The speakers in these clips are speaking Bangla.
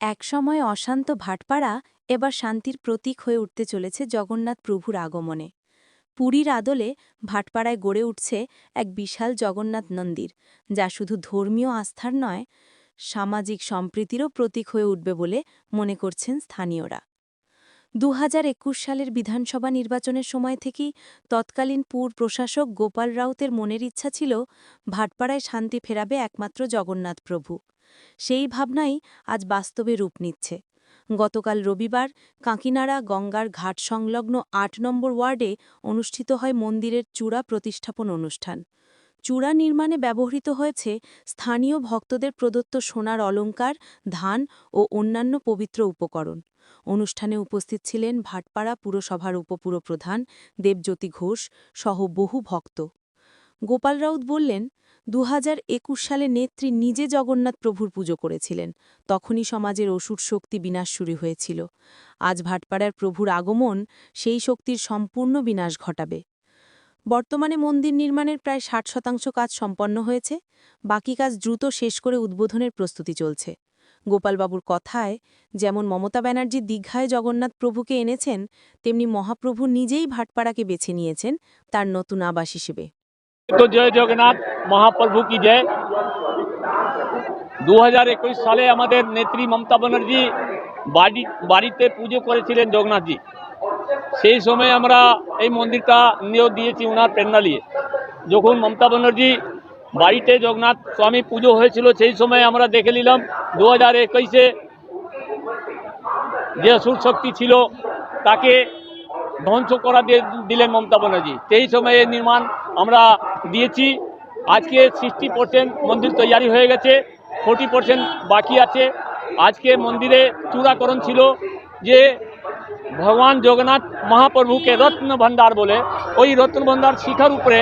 একসময় অশান্ত ভাটপাড়া এবার শান্তির প্রতীক হয়ে উঠতে চলেছে জগন্নাথ প্রভুর আগমনে। পুরীর আদলে ভাটপাড়ায় গড়ে উঠছে এক বিশাল জগন্নাথ মন্দির, যা শুধু ধর্মীয় আস্থার নয়, সামাজিক সম্প্রীতিরও প্রতীক হয়ে উঠবে বলে মনে করছেন স্থানীয়রা। দু হাজার একুশ সালের বিধানসভা নির্বাচনের সময় থেকেই তৎকালীন পুর প্রশাসক গোপাল রাউতের মনের ইচ্ছা ছিল ভাটপাড়ায় শান্তি ফেরাবে একমাত্র জগন্নাথ প্রভু। সেই ভাবনাই আজ বাস্তবে রূপ নিচ্ছে। গতকাল রবিবার কাঁকিনাড়া গঙ্গার ঘাট সংলগ্ন আট নম্বর ওয়ার্ডে অনুষ্ঠিত হয় মন্দিরের চূড়া প্রতিষ্ঠাপন অনুষ্ঠান। চূড়া নির্মাণে ব্যবহৃত হয়েছে স্থানীয় ভক্তদের প্রদত্ত সোনার অলঙ্কার ধান ও অন্যান্য পবিত্র উপকরণ। অনুষ্ঠানে উপস্থিত ছিলেন ভাটপাড়া পুরসভার উপপুরপ্রধান দেবজ্যোতি ঘোষ সহ বহু ভক্ত। গোপাল রাউত বললেন দু হাজার একুশ সালে নেত্রী নিজে জগন্নাথ প্রভুর পুজো করেছিলেন। তখনই সমাজের অসুর শক্তি বিনাশ শুরু হয়েছিল। আজ ভাটপাড়ার প্রভুর আগমন সেই শক্তির সম্পূর্ণ বিনাশ ঘটাবে। বর্তমানে মন্দির নির্মাণের প্রায় ষাট শতাংশ কাজ সম্পন্ন হয়েছে। বাকি কাজ দ্রুত শেষ করে উদ্বোধনের প্রস্তুতি চলছে। গোপালবাবুর কথায়, যেমন মমতা ব্যানার্জি দীঘায় জগন্নাথ প্রভুকে এনেছেন, তেমনি মহাপ্রভু নিজেই ভাটপাড়াকে বেছে নিয়েছেন তার নতুন আবাস হিসেবে। তো জয় জগন্নাথ, মহাপ্রভু কি জয়? দু হাজার একুশ সালে আমাদের নেত্রী মমতা ব্যানার্জি বাড়ি, বাড়িতে পুজো করেছিলেন জগন্নাথজি। সেই সময় আমরা এই মন্দিরটা নিয়োগ দিয়েছি ওনার প্রেরণা নিয়ে। যখন মমতা ব্যানার্জি বাড়িতে জগন্নাথ স্বামী পুজো হয়েছিল, সেই সময় আমরা দেখে নিলাম দু হাজার একুশে যে সুর শক্তি ছিল, তাকে ধ্বংস করা দিয়ে দিলেন মমতা ব্যানার্জি। সেই সময়ে নির্মাণ আমরা দিয়েছি। আজকে সিক্সটি পার্সেন্ট মন্দির তৈরি হয়ে গেছে ফোর্টি পার্সেন্ট বাকি আছে। আজকে মন্দিরে চূড়াকরণ ছিল যে ভগবান জগন্নাথ মহাপ্রভুকে রত্ন ভান্ডার বলে, ওই রত্ন ভান্ডার শিখার উপরে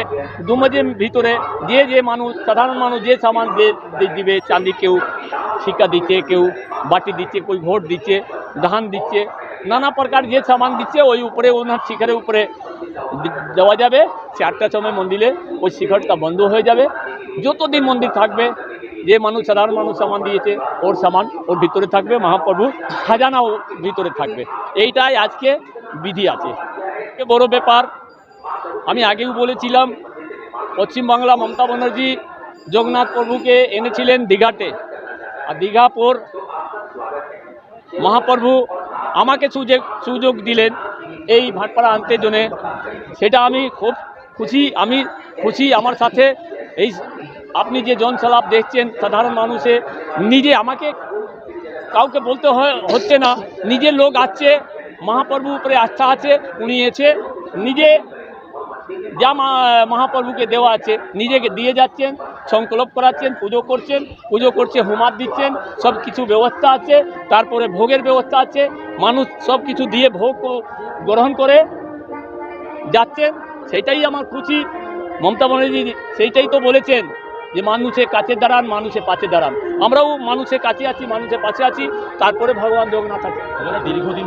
দুমজের ভিতরে যে যে মানুষ, সাধারণ মানুষ, যে সামান দিবে, চাঁদি কেউ শিক্ষা দিচ্ছে, কেউ বাটি দিচ্ছে, কেউ ভোট দিচ্ছে, ধান দিচ্ছে নানা প্রকার যে সামান দিচ্ছে, ওই উপরে, ওনার শিখরের উপরে দেওয়া যাবে। চারটার সময় মন্দিরে ওই শিখরটা বন্ধ হয়ে যাবে। যতদিন মন্দির থাকবে, যে মানুষ, সাধারণ মানুষ সামান দিয়েছে, ওর সামান ওর ভিতরে থাকবে, মহাপ্রভু খাজানাও ভিতরে থাকবে। এইটাই আজকে বিধি আছে। বড় ব্যাপার, আমি আগেও বলেছিলাম পশ্চিমবাংলা মমতা ব্যানার্জি জগন্নাথ প্রভুকে এনেছিলেন দীঘাতে। আর দীঘা পর মহাপ্রভু আমাকে সুযোগ সুযোগ দিলেন এই ভাটপাড়া আনতে জন্যে সেটা আমি খুব খুশি, আমি খুশি আমার সাথে। এই আপনি যে জনসালাপ দেখছেন সাধারণ মানুষে, নিজে আমাকে কাউকে বলতে হচ্ছে না। নিজের লোক আসছে মহাপ্রভু উপরে আস্থা আছে, উনি এসে নিজে যা মহাপ্রভুকে দেওয়া আছে, নিজেকে দিয়ে যাচ্ছেন, সংকল্প করাচ্ছেন, পুজো করছেন, পুজো করছে, হোমার দিচ্ছেন সব কিছু ব্যবস্থা আছে, তারপরে ভোগের ব্যবস্থা আছে, মানুষ সব কিছু দিয়ে ভোগ গ্রহণ করে যাচ্ছেন সেটাই আমার খুশি। মমতা ব্যানার্জি সেইটাই তো বলেছেন যে, মানুষের কাছে দাঁড়ান, মানুষের পাশে দাঁড়ান। আমরাও মানুষের কাছে আছি, মানুষের পাশে আছি, তারপরে ভগবান জগন্নাথ আছে। দীর্ঘদিন